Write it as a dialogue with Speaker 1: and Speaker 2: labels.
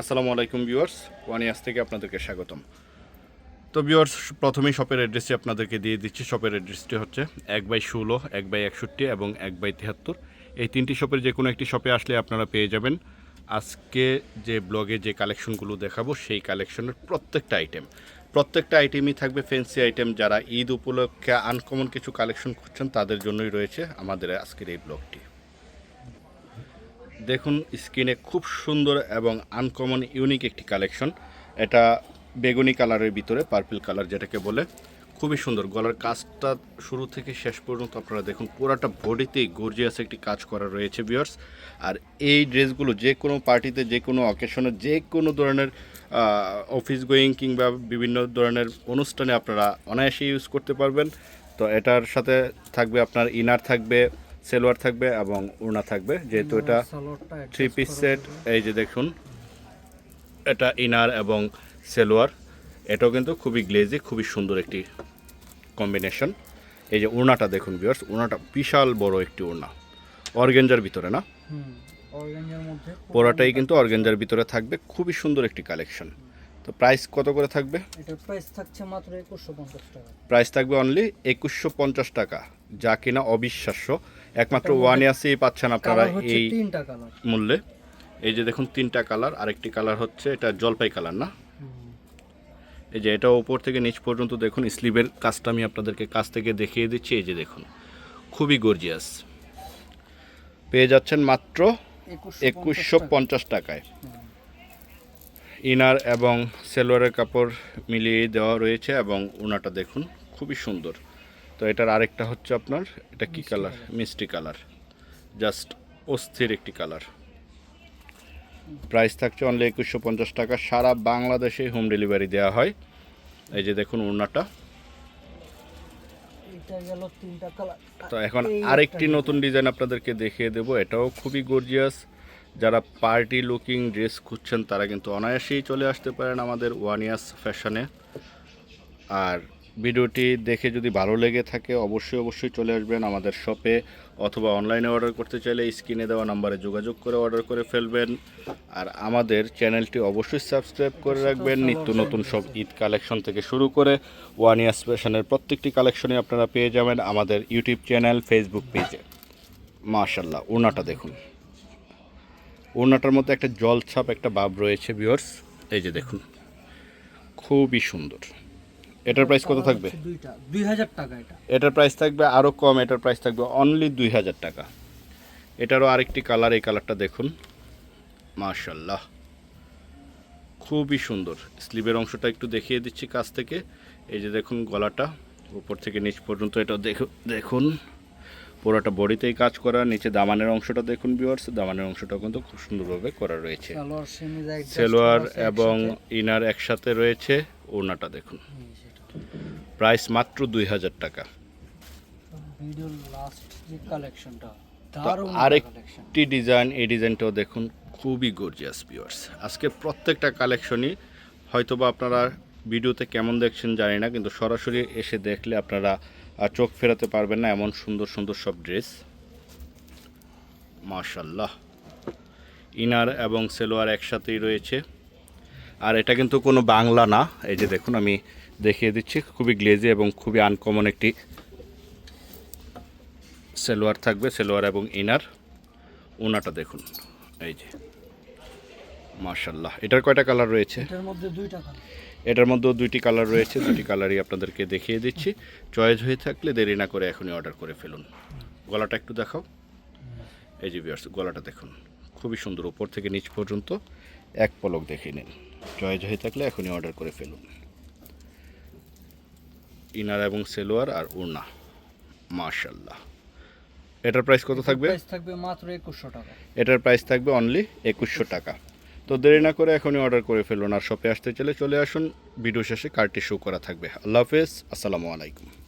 Speaker 1: আসসালামু আলাইকুম ভিউয়ার্স, ওয়ানিয়াস থেকে আপনাদেরকে স্বাগতম। তো ভিউয়ার্স, প্রথমেই শপের অ্যাড্রেসটি আপনাদেরকে দিয়ে দিচ্ছি। শপের অ্যাড্রেসটি হচ্ছে এক বাই ষোলো, এক বাই একষট্টি এবং এক বাই তিয়াত্তর এই তিনটি শপের যে কোনো একটি শপে আসলে আপনারা পেয়ে যাবেন আজকে যে ব্লগে যে কালেকশনগুলো দেখাবো, সেই কালেকশনের প্রত্যেকটা আইটেম প্রত্যেকটা আইটেমই থাকবে ফ্যান্সি আইটেম যারা ঈদ উপলক্ষে আনকমন কিছু কালেকশন করছেন তাদের জন্যই রয়েছে আমাদের আজকের এই ব্লগটি। দেখুন স্ক্রিনে খুব সুন্দর এবং আনকমন ইউনিক একটি কালেকশন এটা বেগুনি কালারের ভিতরে পার্পল কালার যেটাকে বলে। খুবই সুন্দর। গলার কাজটা শুরু থেকে শেষ পর্যন্ত আপনারা দেখুন, পুরাটা বডিতেই গর্জিয়াস একটি কাজ করা রয়েছে বিয়ার্স আর এই ড্রেসগুলো যে কোনো পার্টিতে, যে কোনো অকেশনে যে কোনো ধরনের অফিস গোয়িং কিংবা বিভিন্ন ধরনের অনুষ্ঠানে আপনারা অনায়াসে ইউজ করতে পারবেন। তো এটার সাথে থাকবে আপনার ইনার থাকবে সেলোয়ার থাকবে এবং ওড়না থাকবে যেহেতু এটা থ্রি পিস সেট এই যে দেখুন এটা ইনার এবং সেলোয়ার এটাও কিন্তু খুবই গ্লেজি খুবই সুন্দর একটি কম্বিনেশন এই যে ওড়নাটা দেখুন ভিউয়ার্স ওড়নাটা বিশাল বড় একটি ওড়না অর্গেঞ্জার ভিতরে না? পোড়াটাই কিন্তু অর্গেঞ্জার ভিতরে থাকবে খুবই সুন্দর একটি কালেকশন তো প্রাইস কত করে থাকবে?
Speaker 2: প্রাইস থাকছে মাত্র একুশশো পঞ্চাশ টাকা।
Speaker 1: প্রাইস থাকবে অনলি একুশশো পঞ্চাশ টাকা যা কিনা অবিশ্বাস্য। একমাত্র ওয়ান ইয়াসেই পাচ্ছেন আপনারা এই
Speaker 2: তিনটা কালার
Speaker 1: মূল্যে। এই যে দেখুন তিনটা কালার আরেকটি কালার হচ্ছে এটা জলপাই কালার না? এই যে এটা উপর থেকে নিচ পর্যন্ত দেখুন স্লিভের কাজটা আমি আপনাদেরকে কাছ থেকে দেখিয়ে দিচ্ছি। এই যে দেখুন খুবই গর্জিয়াস পেয়ে যাচ্ছেন মাত্র একুশশো পঞ্চাশ টাকায়। ইনার এবং সেলোয়ারের কাপড় মিলিয়ে দেওয়া রয়েছে এবং ওনাটা দেখুন খুবই সুন্দর। তো এটার আরেকটা হচ্ছে আপনার এটা কি কালার মিষ্টি কালার জাস্ট অস্থির একটি কালার প্রাইস থাকছে অনলি একুশশো পঞ্চাশ টাকা। সারা বাংলাদেশে হোম ডেলিভারি দেওয়া হয়। এই যে দেখুন ওড়নাটা। তো এখন আরেকটি নতুন ডিজাইন আপনাদেরকে দেখিয়ে দেবো। এটাও খুবই গর্জিয়াস যারা পার্টি লুকিং ড্রেস খুঁজছেন তারা কিন্তু অনায়াসেই চলে আসতে পারেন আমাদের ওয়ান ইয়ার্স ফ্যাশনে আর ভিডিওটি দেখে যদি ভালো লেগে থাকে, অবশ্যই অবশ্যই চলে আসবেন আমাদের শপে অথবা অনলাইনে অর্ডার করতে চাইলে স্ক্রিনে দেওয়া নাম্বারে যোগাযোগ করে অর্ডার করে ফেলবেন। আর আমাদের চ্যানেলটি অবশ্যই সাবস্ক্রাইব করে রাখবেন। নিত্য নতুন সব ঈদ কালেকশন থেকে শুরু করে ওয়ান ইয়ার্স ফ্যাশনের প্রত্যেকটি কালেকশনই আপনারা পেয়ে যাবেন আমাদের ইউটিউব চ্যানেল ফেসবুক পেজে মাশাল্লাহ ওড়নাটা দেখুন। ওড়নাটার মধ্যে একটা জলছাপ, একটা ভাব রয়েছে ভিউয়ার্স এই যে দেখুন, খুবই সুন্দর। এটার প্রাইস কত থাকবে?
Speaker 2: দুইটা দুই হাজার টাকা এটা।
Speaker 1: এটার প্রাইস থাকবে আরও কম এটার প্রাইস থাকবে অনলি দুই হাজার টাকা। এটারও আরেকটি কালার এই কালারটা দেখুন। মাশাল্লাহ খুবই সুন্দর। স্লিভের অংশটা একটু দেখিয়ে দিচ্ছি কাছ থেকে। এই যে দেখুন গলাটা উপর থেকে নিচ পর্যন্ত এটা দেখুন দেখুন। পুরোটা বডিতেই কাজ করা নিচে দামানের অংশটা দেখুন ভিউয়ার্স দামানের অংশটা কিন্তু খুব সুন্দরভাবে করা রয়েছে।
Speaker 2: সেলোয়ার
Speaker 1: এবং ইনার একসাথে রয়েছে ওড়নাটা দেখুন। প্রাইস মাত্র দুই হাজার টাকা। আরেকটি ডিজাইন এই ডিজাইনটাও দেখুন খুবই গর্জিয়াস ভিউয়ার্স আজকে প্রত্যেকটা কালেকশনই হয়তোবা আপনারা ভিডিওতে কেমন দেখছেন জানি না কিন্তু সরাসরি এসে দেখলে আপনারা চোখ ফেরাতে পারবেন না এমন সুন্দর সুন্দর সব ড্রেস মাশাল্লাহ ইনার এবং সেলোয়ার একসাথেই রয়েছে। আর এটা কিন্তু কোনো বাংলা না এই যে দেখুন আমি দেখিয়ে দিচ্ছি। খুবই গ্লেজি এবং খুবই আনকমন একটি সেলোয়ার থাকবে সেলোয়ার এবং ইনার। ওনাটা দেখুন এই যে। মার্শাল্লাহ এটার কয়টা কালার রয়েছে?
Speaker 2: এটার মধ্যে দুইটা কালার
Speaker 1: এটার মধ্যেও দুইটি কালার রয়েছে দুটি কালারই আপনাদেরকে দেখিয়ে দিচ্ছি। চয়েস হয়ে থাকলে দেরি না করে এখনই অর্ডার করে ফেলুন। গলাটা একটু দেখাও। এই যে বিয়ার্স গলাটা দেখুন খুবই সুন্দর উপর থেকে নিচ পর্যন্ত এক পলক দেখে নিন। চয়েস হয়ে থাকলে এখনই অর্ডার করে ফেলুন। ইনার এবং সেলোয়ার আর ওড়না। মার্শাল্লাহ এটার প্রাইস কত থাকবে?
Speaker 2: প্রাইস থাকবে মাত্র একুশশো টাকা।
Speaker 1: এটার প্রাইস থাকবে অনলি একুশশো টাকা। তো দেরি না করে এখনই অর্ডার করে ফেলুন আর শপে আসতে চলে চলে আসুন। ভিডিও শেষে কার্ডটি শো করা থাকবে। আল্লাহ হাফেজ। আসসালামু আলাইকুম।